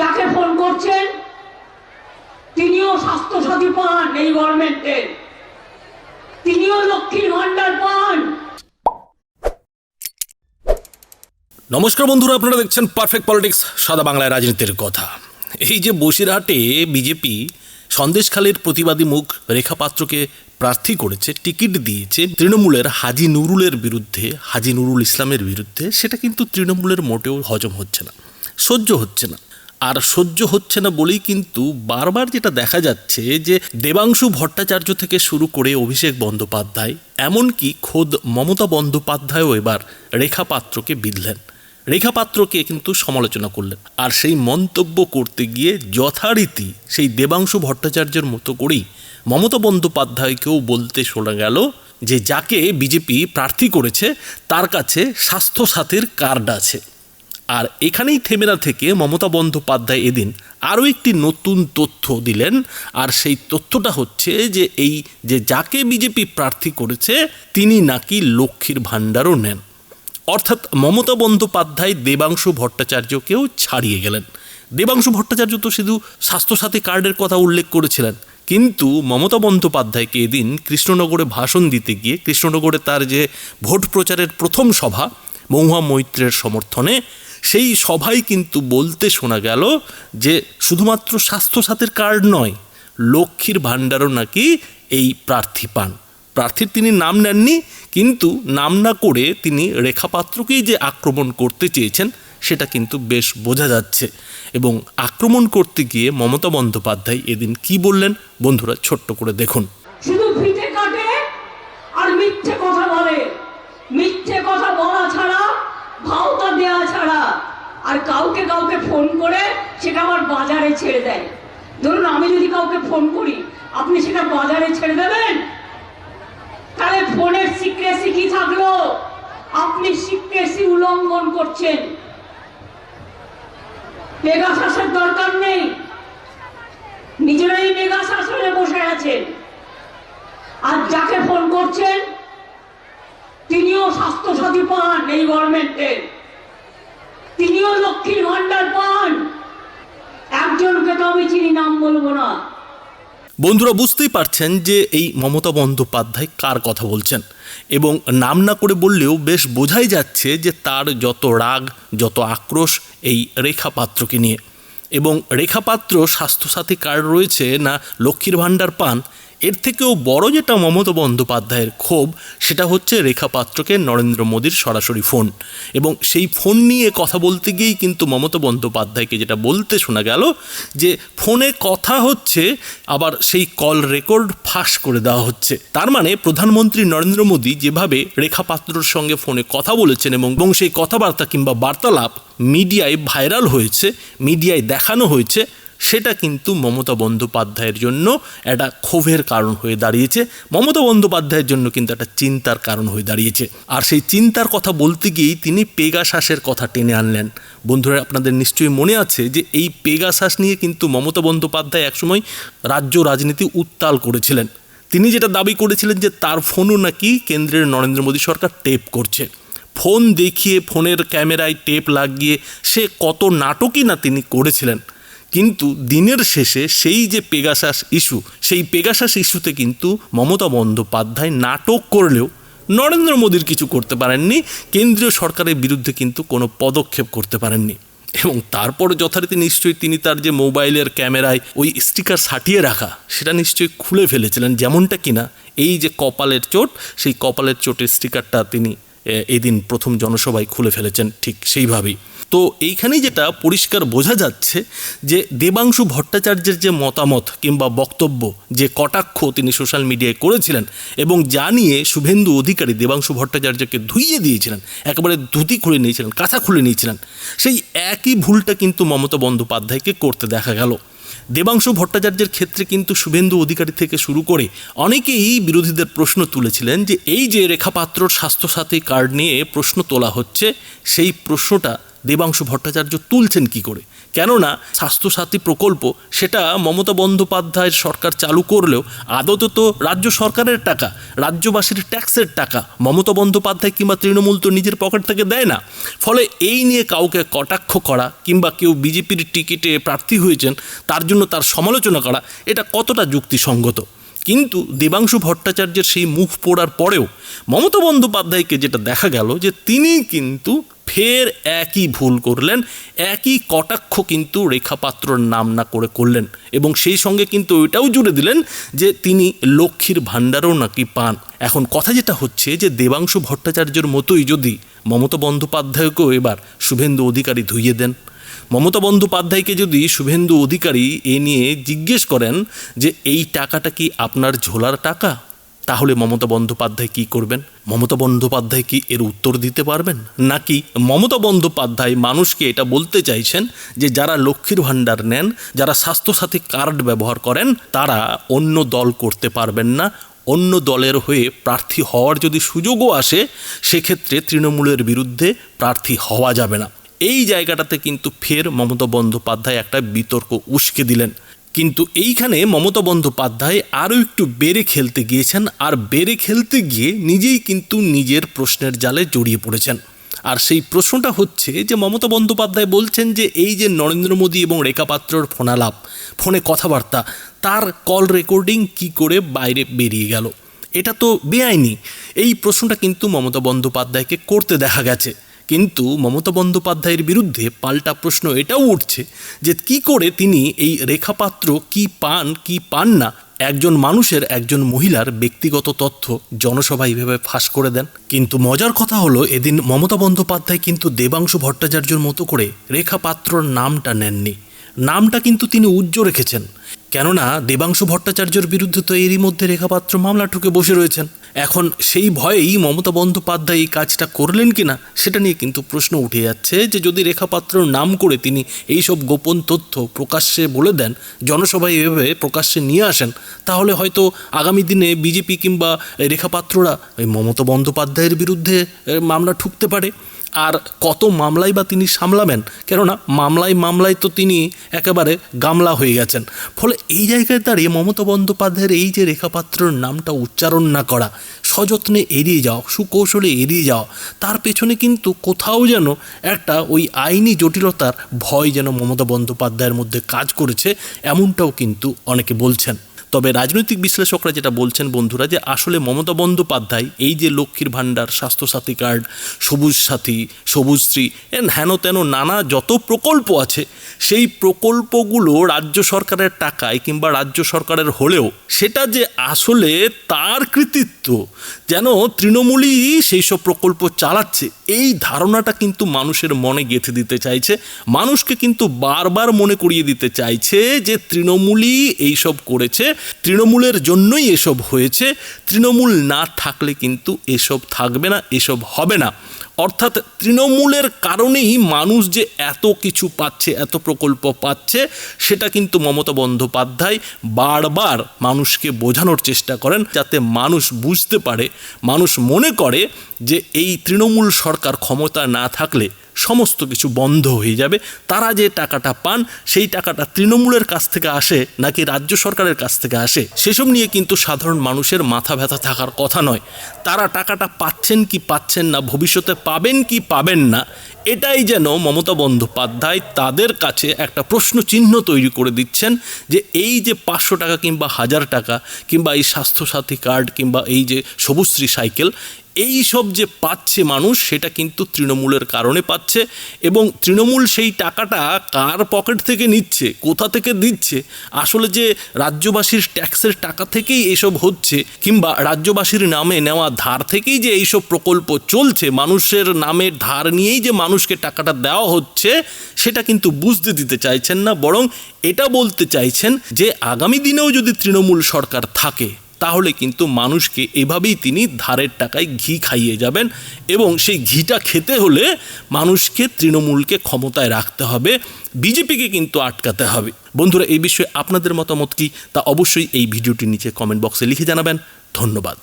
যাকে ফোন করছেন, তিনিও স্বাস্থ্যসাথী পান এই গভর্নমেন্টের তিনিও লক্ষ্মীর ভান্ডার পান। নমস্কার বন্ধুরা, আপনারা দেখছেন পারফেক্ট পলিটিক্স সাদা বাংলায় রাজনীতির কথা। এই যে বসিরহাটে বিজেপি সন্দেশখালীর প্রতিবাদী মুখ রেখা পাত্রকে প্রার্থী করেছে, টিকিট দিয়েছে, তৃণমূলের হাজি নুরুলের বিরুদ্ধে, হাজি নুরুল ইসলামের বিরুদ্ধে, সেটা কিন্তু তৃণমূলের মোটেও হজম হচ্ছে না, সহ্য হচ্ছে না। আর সহ্য হচ্ছে না বলেই কিন্তু বারবার যেটা দেখা যাচ্ছে যে দেবাংশু ভট্টাচার্য থেকে শুরু করে অভিষেক বন্দ্যোপাধ্যায়, এমনকি খোদ মমতা বন্দ্যোপাধ্যায়ও এবার রেখা পাত্রকে বিধলেন। রেখা পাত্রকে কিন্তু সমালোচনা করলেন। আর সেই মন্তব্য করতে গিয়ে যথারীতি সেই দেবাংশু ভট্টাচার্যের মতো করেই মমতা বন্দ্যোপাধ্যায়কেও বলতে শোনা গেল যে, যাকে বিজেপি প্রার্থী করেছে, তার কাছে স্বাস্থ্যসাথীর কার্ড আছে। আর এখানেই থেমে না থেকে মমতা বন্দ্যোপাধ্যায় এদিন আরও একটি নতুন তথ্য দিলেন। আর সেই তথ্যটা হচ্ছে যে এই যে যাকে বিজেপি প্রার্থী করেছে, তিনি নাকি লক্ষ্মীর ভাণ্ডারও নেন। অর্থাৎ মমতা বন্দ্যোপাধ্যায় দেবাংশু ভট্টাচার্যকেও ছাড়িয়ে গেলেন। দেবাংশু ভট্টাচার্য তো শুধু স্বাস্থ্যসাথী কার্ডের কথা উল্লেখ করেছিলেন। কিন্তু মমতা বন্দ্যোপাধ্যায়কে এদিন কৃষ্ণনগরে ভাষণ দিতে গিয়ে, কৃষ্ণনগরে তার যে ভোট প্রচারের প্রথম সভা, মহুয়া মৈত্রের সমর্থনে সেই সভায় কিন্তু বলতে শোনা গেল যে শুধুমাত্র স্বাস্থ্যসাথীর কার্ড নয়, লক্ষ্মীর ভাণ্ডারও নাকি এই প্রার্থী পান। প্রার্থীর তিনি নাম নেননি, কিন্তু নাম না করে তিনি রেখাপাত্রকেই যে আক্রমণ করতে চেয়েছেন, সেটা কিন্তু বেশ বোঝা যাচ্ছে। এবং আক্রমণ করতে গিয়ে মমতা বন্দ্যোপাধ্যায় এদিন কি বললেন, বন্ধুরা ছোট্ট করে দেখুন। শুধু ফিতে কাটে আর মিথ্যে কথা বলে। মিথ্যে কথা বলা ছাড়া ভাওতা দেওয়া ছাড়া আর কাউকে কাউকে ফোন করে সেটা আবার বাজারে ছেড়ে দেয়। ধরুন আমি যদি কাউকে ফোন করি, আপনি সেটা বাজারে ছেড়ে দেবেন? তাহলে ফোনের সিক্রেসি কি থাকল? আপনি সিক্রেসি উল্লঙ্ঘন করছেন। পেগাসাসের দরকার নেই। নিজেরাই মেগা শাসনে বসে আছেন। আর যাকে ফোন করছেন, তিনিও স্বাস্থ্যসাথী পান এই গভর্নমেন্টের লক্ষ্মীর ভান্ডার পান। একজনকে তো আমি চিনি, নাম বলব না। বন্ধুরা, বুঝতেই পারছেন যে এই মমতা বন্দ্যোপাধ্যায় কার কথা বলছেন। এবং নাম না করে বললেও বেশ বোঝাই যাচ্ছে যে তার যত রাগ, যত আক্রোশ এই রেখা পাত্রকে নিয়ে। এবং রেখা পাত্র স্বাস্থ্যসাথী কার্ড রয়েছে না লক্ষ্মীর ভাণ্ডার পান এর থেকেও বড় যেটা মমতা বন্দ্যোপাধ্যায়ের ক্ষোভ, সেটা হচ্ছে রেখা পাত্রকে নরেন্দ্র মোদীর সরাসরি ফোন। এবং সেই ফোন নিয়ে কথা বলতে গিয়েই কিন্তু মমতা বন্দ্যোপাধ্যায়কে যেটা বলতে শোনা গেল, যে ফোনে কথা হচ্ছে, আবার সেই কল রেকর্ড ফাঁস করে দেওয়া হচ্ছে। তার মানে প্রধানমন্ত্রী নরেন্দ্র মোদী যেভাবে রেখা পাত্রর সঙ্গে ফোনে কথা বলেছেন এবং সেই কথাবার্তা কিংবা বার্তালাপ মিডিয়ায় ভাইরাল হয়েছে, মিডিয়ায় দেখানো হয়েছে সেটা কিন্তু মমতা বন্দ্যোপাধ্যায়ের জন্য একটা ক্ষোভের কারণ হয়ে দাঁড়িয়েছে। মমতা বন্দ্যোপাধ্যায়ের জন্য কিন্তু একটা চিন্তার কারণ হয়ে দাঁড়িয়েছে। আর সেই চিন্তার কথা বলতে গিয়েই তিনি পেগাসাসের কথা টেনে আনলেন। বন্ধুরা, আপনাদের নিশ্চয়ই মনে আছে যে এই পেগাসাস নিয়ে কিন্তু মমতা বন্দ্যোপাধ্যায় একসময় রাজ্য রাজনীতি উত্তাল করেছিলেন। তিনি যেটা দাবি করেছিলেন যে তার ফোনও নাকি কেন্দ্রের নরেন্দ্র মোদী সরকার টেপ করছে। ফোন দেখিয়ে, ফোনের ক্যামেরায় টেপ লাগিয়ে সে কত নাটকই না তিনি করেছিলেন। কিন্তু দিনের শেষে সেই যে পেগাসাস ইস্যু, সেই পেগাসাস ইস্যুতে কিন্তু মমতা বন্দ্যোপাধ্যায় নাটক করলেও নরেন্দ্র মোদীর কিছু করতে পারেননি, কেন্দ্রীয় সরকারের বিরুদ্ধে কিন্তু কোনো পদক্ষেপ করতে পারেননি। এবং তারপর যথারীতি নিশ্চয়ই তিনি তার যে মোবাইলের ক্যামেরায় ওই স্টিকার সাটিয়ে রাখা, সেটা নিশ্চয়ই খুলে ফেলেছিলেন যেমনটা কিনা এই যে কপালের চোট, সেই কপালের চোটের স্টিকারটা তিনি এদিন প্রথম জনসভায় খুলে ফেলেছেন ঠিক সেইভাবেই। তো এইখানেই যেটা পরিষ্কার বোঝা যাচ্ছে যে দেবাংশু ভট্টাচার্যের যে মতামত কিংবা বক্তব্য, যে কটাক্ষ তিনি সোশ্যাল মিডিয়ায় করেছিলেন এবং যা নিয়ে শুভেন্দু অধিকারী দেবাংশু ভট্টাচার্যকে ধুইয়ে দিয়েছিলেন, একেবারে ধুতি খুলে নিয়েছিলেন কাঁথা খুলে নিয়েছিলেন, সেই একই ভুলটা কিন্তু মমতা বন্দ্যোপাধ্যায়কে করতে দেখা গেল। দেবাংশু ভট্টাচার্যের ক্ষেত্রে কিন্তু শুভেন্দু অধিকারী থেকে শুরু করে অনেকেই বিরোধীদের প্রশ্ন তুলেছিলেন যে এই যে রেখাপাত্রর স্বাস্থ্যসাথী কার্ড নিয়ে প্রশ্ন তোলা হচ্ছে, সেই প্রশ্নটা দেবাংশু ভট্টাচার্য তুলছেন কি করে? কেননা স্বাস্থ্যসাথী প্রকল্প সেটা মমতা বন্দ্যোপাধ্যায়ের সরকার চালু করলেও আদত তো রাজ্য সরকারের টাকা, রাজ্যবাসীর ট্যাক্সের টাকা মমতা বন্দ্যোপাধ্যায় কিংবা তৃণমূল তো নিজের পকেট থেকে দেয় না। ফলে এই নিয়ে কাউকে কটাক্ষ করা কিংবা কেউ বিজেপির টিকিটে প্রার্থী হয়েছেন, তার জন্য তার সমালোচনা করা, এটা কতটা যুক্তিসঙ্গত? কিন্তু দেবাংশু ভট্টাচার্যের সেই মুখ পোড়ার পরেও মমতা বন্দ্যোপাধ্যায়কে যেটা দেখা গেল যে তিনি কিন্তু ফের একই ভুল করলেন, একই কটাক্ষ কিন্তু রেখাপাত্রর নাম না করে করলেন এবং সেই সঙ্গে কিন্তু ওইটাও জুড়ে দিলেন যে তিনি লক্ষ্মীর ভাণ্ডারও নাকি পান। এখন কথা যেটা হচ্ছে যে দেবাংশু ভট্টাচার্যের মতোই যদি মমতা বন্দ্যোপাধ্যায়কেও এবার শুভেন্দু অধিকারী ধুইয়ে দেন। মমতা বন্দ্যোপাধ্যায়কে যদি শুভেন্দু অধিকারী এ নিয়ে জিজ্ঞেস করেন যে এই টাকাটা কি আপনার ঝোলার টাকা? তাহলে মমতা বন্দ্যোপাধ্যায় কি করবেন? মমতা বন্দ্যোপাধ্যায় কি এর উত্তর দিতে পারবেন? নাকি মমতা বন্দ্যোপাধ্যায় মানুষকে এটা বলতে চাইছেন যে যারা লক্ষ্মীর ভাণ্ডার নেন, যারা স্বাস্থ্যসাথী কার্ড ব্যবহার করেন, তারা অন্য দল করতে পারবেন না। অন্য দলের হয়ে প্রার্থী হওয়ার যদি সুযোগও আসে, সেক্ষেত্রে তৃণমূলের বিরুদ্ধে প্রার্থী হওয়া যাবে না। এই জায়গাটাতে কিন্তু ফের মমতা বন্দ্যোপাধ্যায় একটা বিতর্ক উস্কে দিলেন। কিন্তু এইখানে মমতা বন্দ্যোপাধ্যায় আরও একটু বেড়ে খেলতে গিয়েছেন আর বেড়ে খেলতে গিয়ে নিজেই কিন্তু নিজের প্রশ্নের জালে জড়িয়ে পড়েছেন। আর সেই প্রশ্নটা হচ্ছে যে মমতা বন্দ্যোপাধ্যায় বলছেন যে এই যে নরেন্দ্র মোদী এবং রেখা পাত্রর ফোনালাপ, ফোনে কথাবার্তা, তার কল রেকর্ডিং কি করে বাইরে বেরিয়ে গেল? এটা তো বেআইনি। এই প্রশ্নটা কিন্তু মমতা বন্দ্যোপাধ্যায়কে করতে দেখা গেছে। কিন্তু মমতা বন্দ্যোপাধ্যায়ের বিরুদ্ধে পাল্টা প্রশ্ন এটাও উঠছে যে কি করে তিনি এই রেখাপাত্র কি পান কি পান না, একজন মানুষের একজন মহিলার ব্যক্তিগত তথ্য জনসভা এইভাবে ফাঁস করে দেন। কিন্তু মজার কথা হলো, এদিন মমতা বন্দ্যোপাধ্যায় কিন্তু দেবাংশু ভট্টাচার্যর মতো করে রেখা পাত্রর নামটা নেননি। নামটা কিন্তু তিনি উজ্জ্ব রেখেছেন। কেননা দেবাংশু ভট্টাচার্যের বিরুদ্ধে তো এরই মধ্যে রেখাপাত্র মামলা ঠুকে বসে রয়েছেন। এখন সেই ভয়েই মমতা বন্দ্যোপাধ্যায় এই কাজটা করলেন কিনা, সেটা নিয়ে কিন্তু প্রশ্ন উঠে যাচ্ছে যে যদি রেখাপাত্রর নাম করে তিনি এই সব গোপন তথ্য প্রকাশ্যে বলে দেন, জনসভায় এভাবে প্রকাশ্যে নিয়ে আসেন, তাহলে হয়তো আগামী দিনে বিজেপি কিংবা রেখাপাত্ররা ওই মমতা বন্দ্যোপাধ্যায়ের বিরুদ্ধে মামলা ঠুকতে পারে। আর কত মামলাই বা তিনি সামলাবেন? কেননা মামলায় মামলায় তো তিনি একেবারে গামলা হয়ে গেছেন। ফলে এই জায়গায় দাঁড়িয়ে মমতা বন্দ্যোপাধ্যায়ের এই যে রেখাপাত্রর নামটা উচ্চারণ না করা, সযত্নে এড়িয়ে যাওয়া, সুকৌশলে এড়িয়ে যাওয়া, তার পেছনে কিন্তু কোথাও যেন একটা ওই আইনি জটিলতার ভয় যেন মমতা বন্দ্যোপাধ্যায়ের মধ্যে কাজ করেছে, এমনটাও কিন্তু অনেকে বলছেন। তবে রাজনৈতিক বিশ্লেষকরা যেটা বলছেন বন্ধুরা যে আসলে মমতা বন্দ্যোপাধ্যায়, এই যে লক্ষ্মীর ভাণ্ডার, স্বাস্থ্যসাথী কার্ড, সবুজ সাথী সবুজশ্রী এন হেন তেন নানা যত প্রকল্প আছে, সেই প্রকল্পগুলো রাজ্য সরকারের টাকায় কিংবা রাজ্য সরকারের হলেও সেটা যে আসলে তার কৃতিত্ব, যেন তৃণমূলই সেই সব প্রকল্প চালাচ্ছে, এই ধারণাটা কিন্তু মানুষের মনে গেঁথে দিতে চাইছে, মানুষকে কিন্তু বারবার মনে করিয়ে দিতে চাইছে যে তৃণমূলই এইসব করেছে তৃণমূলের জন্যই এসব হয়েছে। তৃণমূল না থাকলে কিন্তু এসব থাকবে না, এসব হবে না। অর্থাৎ তৃণমূলের কারণেই মানুষ যে এত কিছু পাচ্ছে, এত প্রকল্প পাচ্ছে, সেটা কিন্তু মমতা বন্দ্যোপাধ্যায় বারবার মানুষকে বোঝানোর চেষ্টা করেন যাতে মানুষ বুঝতে পারে, মানুষ মনে করে যে এই তৃণমূল সরকার ক্ষমতা না থাকলে সমস্ত কিছু বন্ধ হয়ে যাবে। তারা যে টাকাটা পান, সেই টাকাটা তৃণমূলের কাছ থেকে আসে নাকি রাজ্য সরকারের কাছ থেকে আসে, সেসব নিয়ে কিন্তু সাধারণ মানুষের মাথা ব্যথা থাকার কথা নয়। তারা টাকাটা পাচ্ছেন কি পাচ্ছেন না, ভবিষ্যতে পাবেন কি পাবেন না, এটাই যেন মমতা বন্দ্যোপাধ্যায় তাদের কাছে একটা প্রশ্ন চিহ্ন তৈরি করে দিচ্ছেন যে এই যে পাঁচশো টাকা কিংবা হাজার টাকা কিংবা এই স্বাস্থ্যসাথী কার্ড কিংবা এই যে সবুজশ্রী সাইকেল এই সব যে পাচ্ছে মানুষ, সেটা কিন্তু তৃণমূলের কারণে পাচ্ছে এবং তৃণমূল সেই টাকাটা কার পকেট থেকে নিচ্ছে, কোথা থেকে দিচ্ছে, আসলে যে রাজ্যবাসীর ট্যাক্সের টাকা থেকেই এসব হচ্ছে কিংবা রাজ্যবাসীর নামে নেওয়া ধার থেকেই যে এইসব প্রকল্প চলছে, মানুষের নামের ধার নিয়েই যে মানুষকে টাকাটা দেওয়া হচ্ছে, সেটা কিন্তু বুঝতে দিতে চাইছেন না, বরং এটা বলতে চাইছেন যে আগামী দিনেও যদি তৃণমূল সরকার থাকে তাহলে কিন্তু মানুষকে এভাবেই তিনি ধারের টাকায় ঘি খাইয়ে যাবেন এবং সেই ঘিটা খেতে হলে মানুষকে তৃণমূলকে ক্ষমতায় রাখতে হবে, বিজেপিকে কিন্তু আটকাতে হবে। বন্ধুরা, এই বিষয়ে আপনাদের মতামত কি? তা অবশ্যই এই ভিডিওটির নিচে কমেন্ট বক্সে লিখে জানাবেন। ধন্যবাদ।